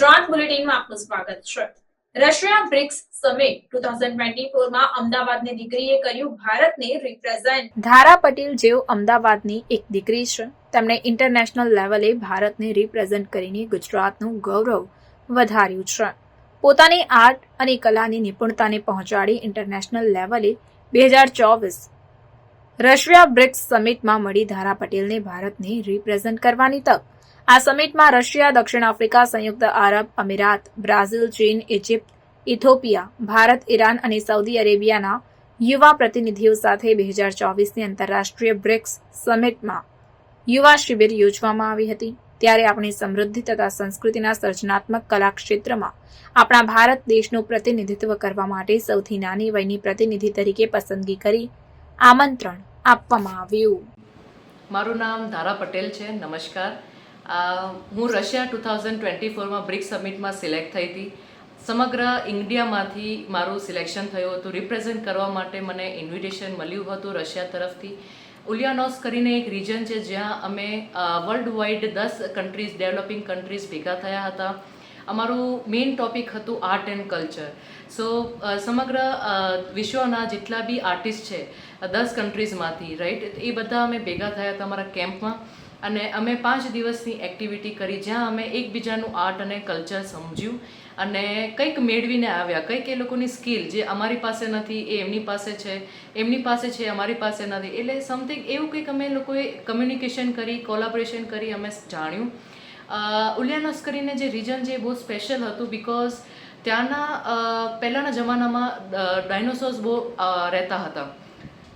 ગુજરાત બુલેટિનમાં આપનું સ્વાગત છે. Russia BRICS summit two thousand twenty ફોરમાં અમદાવાદની દીકરીએ કર્યું ભારતને રિપ્રેઝેન્ટ ધારા પટેલ જેઓ અમદાવાદની એક દીકરી છે, તેમણે ઇન્ટરનેશનલ લેવલે ભારતને રિપ્રેઝેન્ટ કરીને ગુજરાતનું ગૌરવ વધાર્યું છે. પોતાની આર્ટ અને કલાની નિપુણતાને પહોંચાડી ઇન્ટરનેશનલ લેવલે બે હજાર ચોવીસ રશિયા બ્રિક્સ સમિટમાં મળી ધારા પટેલને ભારતને રિપ્રેઝેન્ટ કરવાની તક. આ સમિટમાં રશિયા, દક્ષિણ આફ્રિકા, સંયુક્ત આરબ અમીરાત, બ્રાઝિલ, ચીન, ઇજિપ્ત, ઇથોપિયા, ભારત, ઈરાન અને સાઉદી અરેબિયાના યુવા પ્રતિનિધિઓ સાથે બે હજાર ચોવીસની આંતરરાષ્ટ્રીય બ્રિક્સ સમિટમાં યુવા શિબિર યોજવામાં આવી હતી. ત્યારે આપણી સમૃદ્ધિ તથા સંસ્કૃતિના સર્જનાત્મક કલા ક્ષેત્રમાં આપણા ભારત દેશનું પ્રતિનિધિત્વ કરવા માટે સૌથી નાની વયની પ્રતિનિધિ તરીકે પસંદગી કરી આમંત્રણ આપવામાં આવ્યું. મારું નામ ધારા પટેલ છે. નમસ્કાર. હું રશિયા ટુ થાઉઝન્ડ ટ્વેન્ટી ફોરમાં બ્રિક્સ સમિટમાં સિલેક્ટ થઈ હતી. સમગ્ર ઇન્ડિયામાંથી મારું સિલેક્શન થયું હતું. રિપ્રેઝેન્ટ કરવા માટે મને ઇન્વિટેશન મળ્યું હતું રશિયા તરફથી. ઉલિયાનોસ કરીને એક રિજન છે જ્યાં અમે વર્લ્ડ વાઇડ દસ કન્ટ્રીઝ ડેવલપિંગ કન્ટ્રીઝ ભેગા થયા હતા. અમારું મેઇન ટોપિક હતું આર્ટ એન્ડ કલ્ચર સો સમગ્ર વિશ્વના જેટલા બી આર્ટિસ્ટ છે, દસ કન્ટ્રીઝમાંથી રાઈટ એ બધા અમે ભેગા થયા હતા અમારા કેમ્પમાં અને અમે પાંચ દિવસની એક્ટિવિટી કરી, જ્યાં અમે એકબીજાનું આર્ટ અને કલ્ચર સમજ્યું અને કંઈક મેળવીને આવ્યા. કંઈક એ લોકોની સ્કિલ જે અમારી પાસે નથી, એ એમની પાસે છે, એમની પાસે છે, અમારી પાસે નથી. એટલે સમથિંગ એવું કંઈક અમે લોકોએ કમ્યુનિકેશન કરી કોલાબોરેશન કરી, અમે જાણ્યું. ઉલિયાનોસ કરીને જે રિજન એ બહુ સ્પેશિયલ હતું બિકોઝ ત્યાંના પહેલાંના જમાનામાં ડાયનોસોર્સ બહુ રહેતા હતા.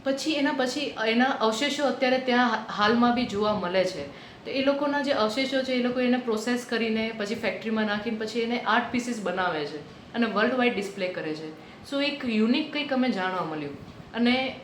પછી એના પછી, એના અવશેષો અત્યારે ત્યાં હાલમાં બી જોવા મળે છે. તો એ લોકોના જે અવશેષો છે, એ લોકો એને પ્રોસેસ કરીને પછી ફેક્ટરીમાં નાખીને પછી એને આર્ટ પીસીસ બનાવે છે અને વર્લ્ડ વાઇડ ડિસ્પ્લે કરે છે. સો એક યુનિક કંઈક અમે જાણવા મળ્યું. અને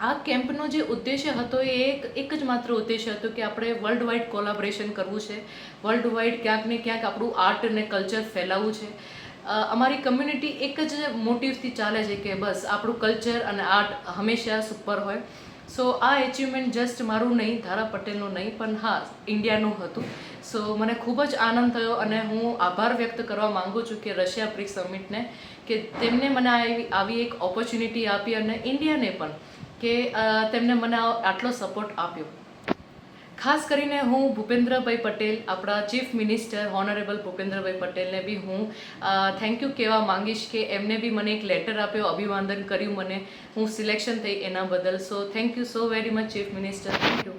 આ કેમ્પનો જે ઉદ્દેશ્ય હતો એ એક એક જ માત્ર ઉદ્દેશ્ય હતો કે આપણે વર્લ્ડ વાઇડ કોલાબરેશન કરવું છે. વર્લ્ડ વાઇડ ક્યાંક ને ક્યાંક આપણું આર્ટ અને કલ્ચર ફેલાવવું છે. અમારી કમ્યુનિટી એક જ મોટિવથી ચાલે છે કે બસ આપણું કલ્ચર અને આર્ટ હંમેશા સુપર હોય. સો આ એચિવમેન્ટ જસ્ટ મારું નહીં, ધારા પટેલનું નહીં, પણ હા, ઇન્ડિયાનું હતું. સો મને ખૂબ જ આનંદ થયો અને હું આભાર વ્યક્ત કરવા માગું છું કે રશિયા પ્રિક સમિટને કે તેમને મને આવી એક ઓપોર્ચ્યુનિટી આપી અને ઇન્ડિયાને પણ કે તેમને મને આટલો સપોર્ટ આપ્યો. ખાસ કરીને હું ભૂપેન્દ્રભાઈ પટેલ, આપણા ચીફ મિનિસ્ટર હોનરેબલ ભૂપેન્દ્રભાઈ પટેલને બી હું થેન્ક યુ કહેવા માંગીશ કે એમને બી મને એક લેટર આપ્યો અભિવાદન કર્યું મને. હું સિલેક્શન થઈ એના બદલ. So thank you so very much chief minister thank you